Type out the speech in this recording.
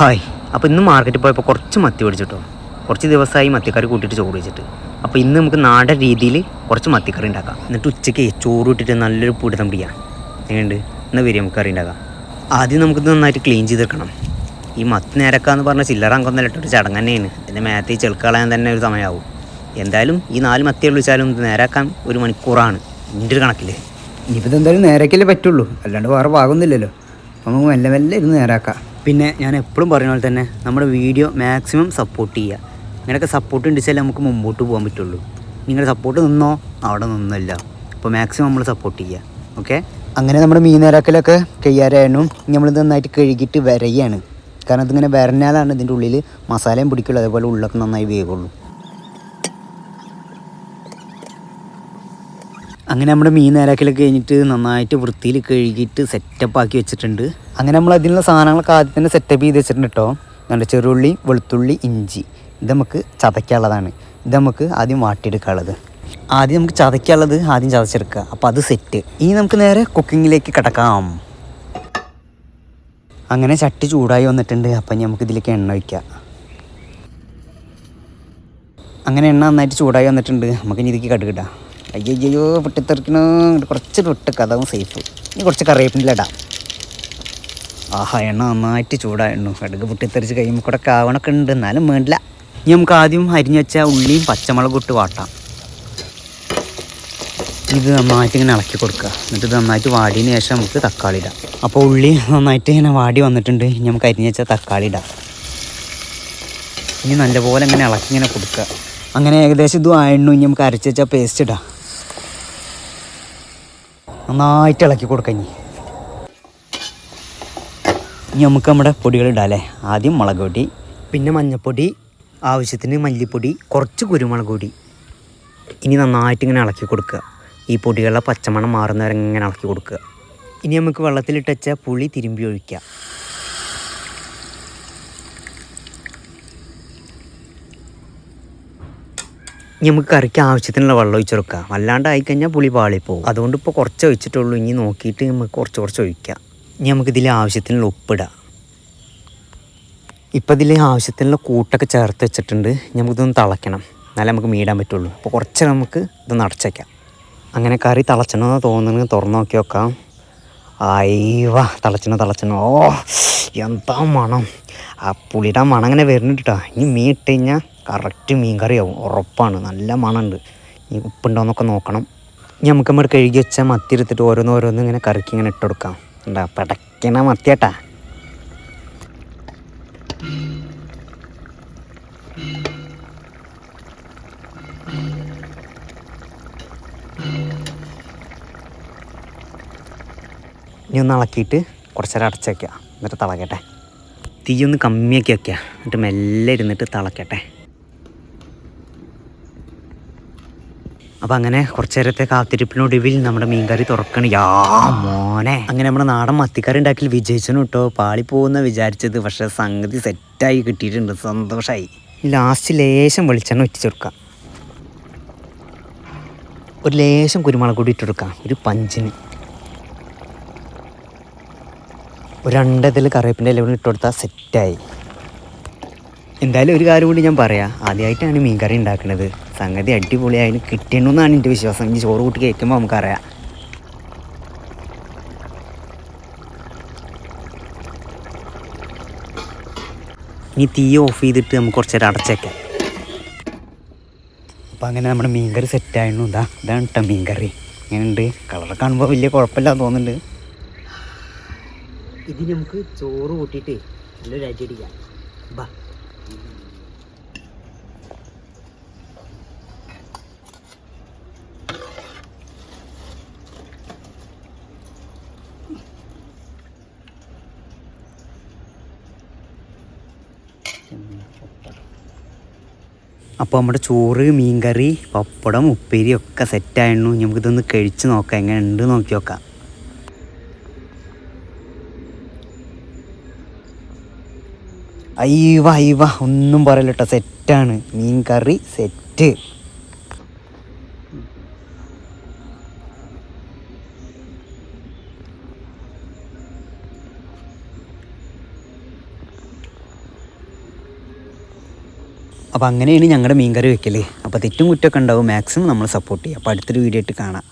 Hi. അപ്പോൾ ഇന്ന് മാർക്കറ്റിൽ പോയപ്പോൾ കുറച്ച് മത്തി മേടിച്ചിട്ടോ. കുറച്ച് ദിവസമായി മത്തിക്കറി കൂട്ടിയിട്ട് ചോറ് വെച്ചിട്ട് അപ്പോൾ ഇന്ന് നമുക്ക് നാടൻ രീതിയിൽ കുറച്ച് മത്തിക്കറി ഉണ്ടാക്കാം. എന്നിട്ട് ഉച്ചയ്ക്ക് ചോറ് ഇട്ടിട്ട് നല്ലൊരു പിടുത്തം പിടിക്കാം എങ്ങനെയുണ്ട്? എന്നാൽ വരും നമുക്ക് കറി ഉണ്ടാക്കാം. ആദ്യം നമുക്കിത് നന്നായിട്ട് ക്ലീൻ ചെയ്തെടുക്കണം ഈ മത്തി നേരക്കാന്ന് പറഞ്ഞ ചില്ലറ അങ്കൊന്നല്ല ഇട്ടിട്ട് ചടങ്ങ് തന്നെയാണ്. ഇതിന്റെ മേത്തേ ചെളുക്കളയാൻ തന്നെ ഒരു സമയമാവും. എന്തായാലും ഈ നാല് മത്തി വിളിച്ചാലും ഇത് നേരാക്കാൻ ഒരു മണിക്കൂറാണ്. എന്റെ ഒരു കണക്കിൽ ഇനിയിപ്പോൾ എന്തായാലും നേരക്കല്ലേ പറ്റുള്ളൂ. അല്ലാണ്ട് വേറെ ഭാഗമൊന്നുമില്ലല്ലോ. നമുക്ക് മെല്ലെ മെല്ലെ ഇരുന്ന് നേരാക്കാം. പിന്നെ ഞാൻ എപ്പോഴും പറയുന്ന പോലെ തന്നെ നമ്മുടെ വീഡിയോ മാക്സിമം സപ്പോർട്ട് ചെയ്യുക. ഇങ്ങനെയൊക്കെ സപ്പോർട്ട് ഉണ്ടെച്ചാലേ നമുക്ക് മുമ്പോട്ട് പോകാൻ പറ്റുള്ളൂ. നിങ്ങളുടെ സപ്പോർട്ട് നിന്നോ? അവിടെ നിന്നില്ല. അപ്പോൾ മാക്സിമം നമ്മൾ സപ്പോർട്ട് ചെയ്യുക. ഓക്കെ അങ്ങനെ നമ്മുടെ മീൻ നേരാക്കലൊക്കെ ഇനി നമ്മളിത് നന്നായിട്ട് കഴുകിയിട്ട് വരയാണ്. കാരണം ഇതിങ്ങനെ വരഞ്ഞാലാണ് ഇതിന്റെ ഉള്ളിൽ മസാലയും പിടിക്കുള്ളൂ. അതേപോലെ ഉള്ളൊക്കെ നന്നായി വേകുള്ളൂ അങ്ങനെ നമ്മുടെ മീൻ നേരാക്കലൊക്കെ കഴിഞ്ഞിട്ട് നന്നായിട്ട് വൃത്തിയിൽ കഴുകിയിട്ട് സെറ്റപ്പ് ആക്കി വെച്ചിട്ടുണ്ട്. അങ്ങനെ നമ്മൾ അതിനുള്ള സാധനങ്ങളൊക്കെ ആദ്യം തന്നെ സെറ്റപ്പ് ചെയ്ത് വെച്ചിട്ടുണ്ട് കേട്ടോ നല്ല ചെറുള്ളി വെളുത്തുള്ളി ഇഞ്ചി. ഇത് നമുക്ക് ചതയ്ക്കാനുള്ളതാണ്. ഇത് നമുക്ക് ആദ്യം വാട്ടിയെടുക്കാനുള്ളത്. ആദ്യം നമുക്ക് ചതയ്ക്കാനുള്ളത് ആദ്യം ചതച്ചെടുക്കുക. അപ്പോൾ അത് സെറ്റ് ഇനി നമുക്ക് നേരെ കുക്കിങ്ങിലേക്ക് കിടക്കാം. അങ്ങനെ ചട്ടി ചൂടായി വന്നിട്ടുണ്ട്. അപ്പം ഇനി നമുക്ക് ഇതിലേക്ക് എണ്ണ വയ്ക്കാം അങ്ങനെ എണ്ണ നന്നായിട്ട് ചൂടായി വന്നിട്ടുണ്ട്. നമുക്ക് ഇനി ഇതിലേക്ക് കടുകിടാം അയ്യോ പൊട്ടിത്തെറിക്കണോ. കുറച്ച് വിട്ടൊക്കെ അതാവും സേഫ് ഇനി കുറച്ച് കറിവേപ്പിന്റെ ആഹാ എണ്ണ നന്നായിട്ട് ചൂടായിരുന്നു കടുക് പൊട്ടിത്തെറിച്ച് കഴിയുമ്പോൾ കൂടെ കാവണൊക്കെ ഉണ്ട്. എന്നാലും വേണ്ടില്ല. ഇനി നമുക്ക് ആദ്യം അരിഞ്ഞു വെച്ച ഉള്ളിയും പച്ചമുളകും ഇട്ട് വാട്ടാം. ഇത് നന്നായിട്ട് ഇങ്ങനെ ഇളക്കി കൊടുക്കുക. എന്നിട്ട് നന്നായിട്ട് വാടിയതിന് ശേഷം നമുക്ക് തക്കാളി ഇടാം. അപ്പോൾ ഉള്ളി നന്നായിട്ട് ഇങ്ങനെ വാടി വന്നിട്ടുണ്ട്. ഇനി നമുക്ക് അരിഞ്ഞു വെച്ചാൽ തക്കാളി ഇടാം. ഇനി നല്ലപോലെ ഇങ്ങനെ ഇളക്കി ഇങ്ങനെ കൊടുക്കുക. അങ്ങനെ ഏകദേശം ഇതും ആയിരുന്നു ഇനി നമുക്ക് അരച്ച് വെച്ചാൽ പേസ്റ്റ് ഇടാം. നന്നായിട്ട് ഇളക്കി കൊടുക്കാം ഇനി. ഇനി നമുക്ക് നമ്മുടെ പൊടികൾ ഇടാമല്ലേ ആദ്യം മുളക് പൊടി പിന്നെ മഞ്ഞൾപ്പൊടി ആവശ്യത്തിന് മല്ലിപ്പൊടി കുറച്ച് കുരുമുളക് പൊടി. ഇനി നന്നായിട്ട് ഇങ്ങനെ ഇളക്കി കൊടുക്കുക. ഈ പൊടികളുടെ പച്ചമണം മാറുന്നവരെ ഇങ്ങനെ ഇളക്കി കൊടുക്കുക. ഇനി നമുക്ക് വെള്ളത്തിലിട്ടച്ച പുളി തിരുമ്പി ഒഴിക്കുക. നമുക്ക് കറിക്ക് ആവശ്യത്തിനുള്ള വെള്ളം ഒഴിച്ച് കൊടുക്കുക വല്ലാണ്ട് ആയിക്കഴിഞ്ഞാൽ പുളി പാളിപ്പോവും. അതുകൊണ്ട് ഇപ്പോൾ കുറച്ച് ഒഴിച്ചിട്ടുള്ളൂ. ഇനി നോക്കിയിട്ട് നമുക്ക് കുറച്ച് കുറച്ച് ഒഴിക്കുക ഇനി നമുക്ക് ഇതിൽ ആവശ്യത്തിനുള്ള ഉപ്പിടാം. ഇപ്പം ഇതിൽ ആവശ്യത്തിനുള്ള കൂട്ടൊക്കെ ചേർത്ത് വെച്ചിട്ടുണ്ട്. നമുക്കിതൊന്ന് തിളയ്ക്കണം. എന്നാലേ നമുക്ക് മീടാൻ പറ്റുള്ളൂ. അപ്പോൾ കുറച്ച് നമുക്ക് ഇതൊന്ന് അടച്ചേക്കാം. അങ്ങനെ കറി തിളച്ചണമെന്ന് തോന്നുന്നത് തുറന്ന് നോക്കി നോക്കാം. അയ്യവ തിളച്ചണ തിളച്ചണം? ഓ എന്താ മണം. ആ പുളിയുടെ മണം അങ്ങനെ വരുന്നുണ്ട് കേട്ടോ ഇനി മീൻ ഇട്ട് കഴിഞ്ഞാൽ കറക്റ്റ് മീൻ കറിയാവും ഉറപ്പാണ്. നല്ല മണമുണ്ട്. ഈ ഉപ്പുണ്ടോയെന്നൊക്കെ നോക്കണം. ഇനി നമുക്ക് നമ്മുടെ കഴുകി വെച്ചാൽ മത്തി എടുത്തിട്ട് ഓരോന്ന് ഓരോന്ന് ഇങ്ങനെ കറിക്ക് ഇങ്ങനെ ഇട്ട് കൊടുക്കാം. ഉണ്ടാ പടക്കണ മത്തിയാട്ടാ? ഇനി ഒന്ന് ഇളക്കിയിട്ട് കുറച്ചേരം അടച്ച് വയ്ക്കുക എന്നിട്ട് തിളക്കട്ടെ. തീ ഒന്ന് കമ്മിയാക്കി വയ്ക്കുക എന്നിട്ട് മെല്ലെ ഇരുന്നിട്ട് തിളക്കട്ടെ. അപ്പം അങ്ങനെ കുറച്ചു നേരത്തെ കാത്തിരിപ്പിനൊടുവിൽ നമ്മുടെ മീൻകറി തുറക്കണ. യാ മോനെ. അങ്ങനെ നമ്മുടെ നാടൻ മത്തിക്കറി ഉണ്ടാക്കി വിജയിച്ചു കേട്ടോ പാളി പോകുന്ന വിചാരിച്ചത് പക്ഷേ സംഗതി സെറ്റായി കിട്ടിയിട്ടുണ്ട്. സന്തോഷമായി ലാസ്റ്റ് ലേശം വെളിച്ചെണ്ണ ഒറ്റിച്ചെടുക്കാം ഒരു ലേശം കുരുമുളക് കൂടി ഇട്ടെടുക്കാം ഒരു പഞ്ചിന്. ഒരു രണ്ടതിൽ കറിവേപ്പിന്റെ ഇല ഇട്ടുകൊടുത്താൽ ഇട്ട് കൊടുത്താൽ സെറ്റായി. എന്തായാലും ഒരു കാര്യം കൂടി ഞാൻ പറയാം. ആദ്യമായിട്ടാണ് മീൻ കറി ഉണ്ടാക്കുന്നത് സംഗതി അടിപൊളിയായി. കിട്ടണമെന്നാണ് എന്റെ വിശ്വാസം. ഇനി ചോറ് കൂട്ടി കേൾക്കുമ്പോൾ നമുക്കറിയാം. ഇനി തീ ഓഫ് ചെയ്തിട്ട് നമുക്ക് കുറച്ച് നേരം അടച്ചേക്കാം. അപ്പം അങ്ങനെ നമ്മുടെ മീൻകറി സെറ്റായിരുന്നു ഇതാ ഇതാണ് കേട്ടോ മീൻകറി. ഇങ്ങനെയുണ്ട്. കളർ കാണുമ്പോൾ വലിയ കുഴപ്പമില്ല തോന്നുന്നുണ്ട്. ഇത് നമുക്ക് ചോറ് കൂട്ടിയിട്ട് നല്ലൊരു അടി അടിക്കാം. ബാ. അപ്പോൾ നമ്മുടെ ചോറ് മീൻകറി പപ്പടം ഉപ്പേരി ഒക്കെ സെറ്റായിരുന്നു നമുക്കിതൊന്ന് കഴിച്ച് നോക്കാം. എങ്ങനെ ഉണ്ട് നോക്കി നോക്കാം. അയ്യവ അയ്യവ ഒന്നും പറയല്ലോ കേട്ടോ സെറ്റാണ് മീൻ കറി സെറ്റ് അപ്പോൾ അങ്ങനെയാണ് ഞങ്ങളുടെ മീൻകറി വെക്കൽ അപ്പോൾ തെറ്റും കുറ്റമൊക്കെ ഉണ്ടാവും. മാക്സിമം നമ്മൾ സപ്പോർട്ട് ചെയ്യുക അപ്പോൾ അടുത്തൊരു വീഡിയോ ആയിട്ട് കാണാം.